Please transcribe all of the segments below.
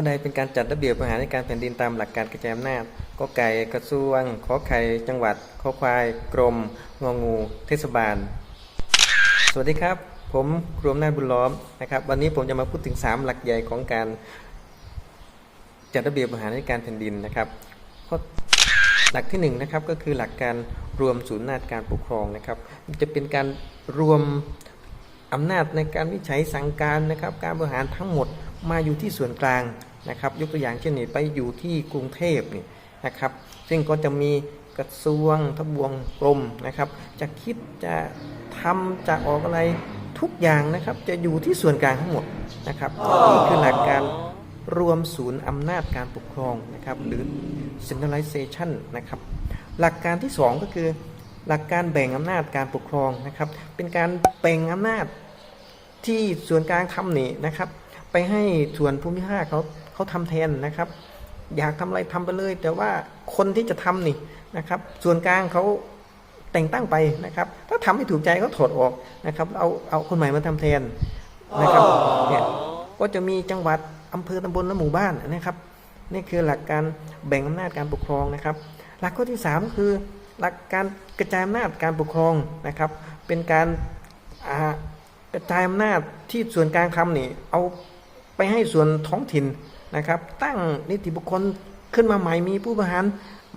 ข้อใดเป็นการจัดระเบียบบริหารในการแผ่นดินตามหลักการกระจายอำนาจก็ไก่กระทรวงขอไข่จังหวัดขอควาย กรมงองู เทศบาล สวัสดีครับ ผมครูอำนาจบุญล้อมนะครับ วันนี้ผมจะมาพูดถึง 3 หลักใหญ่ของการจัดระเบียบบริหารในการแผ่นดินนะครับข้อหลักที่1นนะครับก็คือหลักการรวมศูนย์อำนาจการปกครองนะครับ จะเป็นการรวมอำนาจในการวิจัยสั่งการนะครับ การบริหารทั้งหมดมาอยู่ที่ส่วนกลาง นะครับ ยกตัวอย่างเช่นนี่ไปอยู่ที่กรุงเทพนี่นะครับ ซึ่งก็จะมีกระทรวงทบวงกรมนะครับ จะคิดจะทำจะออกอะไรทุกอย่างนะครับ จะอยู่ที่ส่วนกลางทั้งหมดนะครับนี่คือหลักการรวมศูนย์อำนาจการปกครองนะครับ หรือ centralization นะครับ หลักการที่ 2 ก็คือหลักการแบ่งอำนาจการปกครองนะครับ เป็นการแบ่งอำนาจที่ส่วนกลางทำนี่นะครับ ไปให้ส่วนภูมิภาคเขา เขาทำแทนนะครับ อยากทำอะไรทำไปเลย แต่ว่าคนที่จะทำนี่นะครับ ส่วนกลางเขาแต่งตั้งไปนะครับ ถ้าทำไม่ถูกใจเขาถอดออกนะครับ เอาเอาคนใหม่มาทำแทนนะครับเนี่ยก็จะมีจังหวัดอำเภอตำบลและหมู่บ้านนะครับ นี่คือหลักการแบ่งอำนาจการปกครองนะครับ หลักข้อที่ 3 คือหลักการกระจายอำนาจการปกครองนะครับ เป็นการกระจายอำนาจที่ส่วนกลางทำนี่เอาไปให้ส่วนท้องถิ่น นะครับ ตั้งนิติบุคคลขึ้นมาใหม่มีผู้บริหาร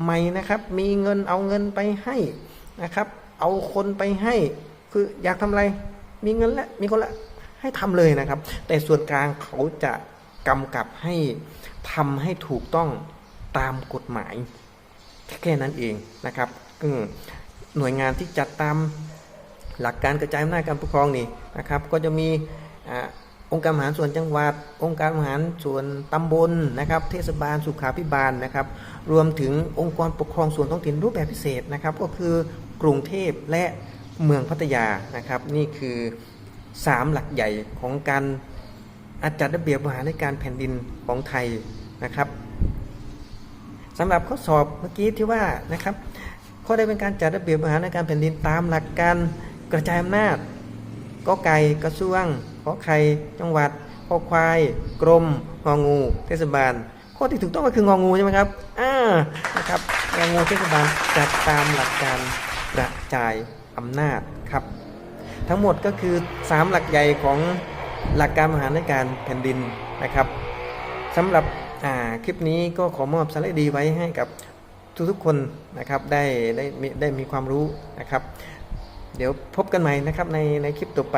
ใหม่นะครับ มีเงินเอาเงินไปให้นะครับ เอาคนไปให้ คืออยากทำอะไร มีเงินแล้วมีคนละให้ทำเลยนะครับ แต่ส่วนกลางเขาจะกำกับให้ทำให้ถูกต้องตามกฎหมาย แค่นั้นเองนะครับหน่วยงานที่จัดตามหลักการกระจายอำนาจการปกครองนี่นะครับ ก็จะมี องค์การบริหารส่วนจังหวัด องค์การบริหารส่วนตำบลนะครับ เทศบาลสุขาภิบาลนะครับ รวมถึงองค์กรปกครองส่วนท้องถิ่นรูปแบบพิเศษนะครับ ก็คือกรุงเทพและเมืองพัทยานะครับ นี่คือ 3 หลักใหญ่ของการจัดระเบียบบริหารในการแผ่นดินของไทยนะครับสำหรับข้อสอบเมื่อกี้ที่ว่านะครับข้อได้เป็นการจัดระเบียบบริหารในการแผ่นดินตามหลักการกระจายอำนาจก็ไก่กระทรวง ขอไข่จังหวัดขอควาย กรมงองู เทศบาลข้อที่ถูกต้องก็คืององูใช่ไหมครับอ่านะครับงองูเทศบาลจัดตามหลักการกระจายอำนาจครับ ทั้งหมดก็คือ 3 หลักใหญ่ของหลักการบริหารในการแผ่นดินนะครับสำหรับคลิปนี้ก็ขอมอบสาระดีไว้ให้กับทุกๆคนนะครับได้ได้มีได้มีความรู้นะครับ เดี๋ยวพบกันใหม่นะครับในในคลิปต่อไป